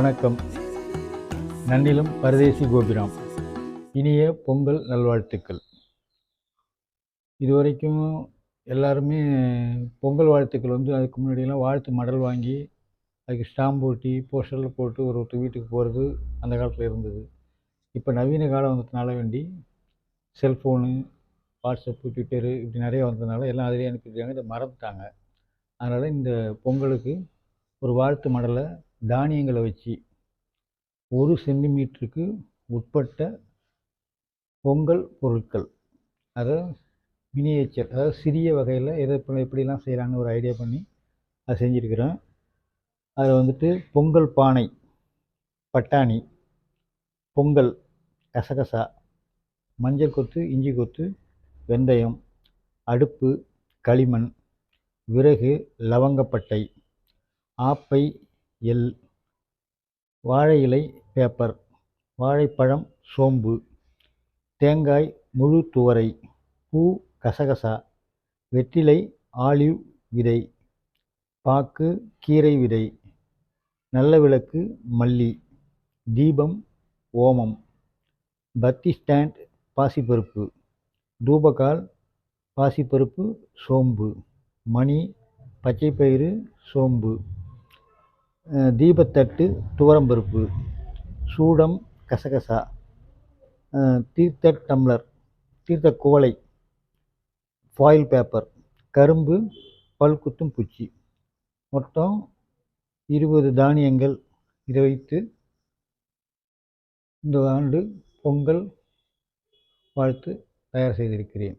வணக்கம். நன்னிலம் பரதேசி கோபிராம். இனிய பொங்கல் நல்வாழ்த்துக்கள். இதுவரைக்கும் எல்லாருமே பொங்கல் வாழ்த்துக்கள் வந்து அதுக்கு முன்னாடியெல்லாம் வாழ்த்து மடல் வாங்கி அதுக்கு ஸ்டாம்ப் போட்டி போஸ்டரில் போட்டு ஒரு ஒருத்தர் வீட்டுக்கு போகிறது அந்த காலத்தில் இருந்தது. இப்போ நவீன காலம் வந்ததுனால வேண்டி செல்ஃபோனு வாட்ஸ்அப்பு ட்விட்டரு இப்படி நிறைய வந்ததுனால எல்லாம் அதிலே அனுப்பிடுறாங்க இதை மறந்துட்டாங்க. அதனால் இந்த பொங்கலுக்கு ஒரு வாழ்த்து மடலை தானியங்களை வச்சு ஒரு சென்டிமீட்டருக்கு உட்பட்ட பொங்கல் பொருட்கள் அதை மினியேச்சர் அதாவது சிறிய வகையில் எதை இப்போ எப்படிலாம் செய்கிறாங்கன்னு ஒரு ஐடியா பண்ணி அதை செஞ்சுருக்கிறேன். அதில் வந்துட்டு பொங்கல் பானை பட்டாணி பொங்கல் கசகசா மஞ்சள் கொத்து இஞ்சி கொத்து வெந்தயம் அடுப்பு களிமண் விறகு லவங்கப்பட்டை ஆப்பை எள் வாழை இலை பேப்பர் வாழைப்பழம் சோம்பு தேங்காய் முழு துவரை பூ கசகசா வெற்றிலை ஆலிவ் விதை பாக்கு கீரை விதை நல்ல விளக்கு மல்லி தீபம் ஓமம் பத்தி ஸ்டாண்ட் பாசிப்பருப்பு தூபகால் பாசிப்பருப்பு சோம்பு மணி பச்சைப்பயிறு சோம்பு. தீபத்தட்டு துவரம்பருப்பு சூடம் கசகசா தீர்த்த டம்ளர் தீர்த்த குவளை ஃபாயில் பேப்பர் கரும்பு பல்குத்தும் பூச்சி. மொத்தம் இருபது தானியங்கள் இதை வைத்து இந்த ஆண்டு பொங்கல் வாழ்த்து தயார் செய்திருக்கிறேன்.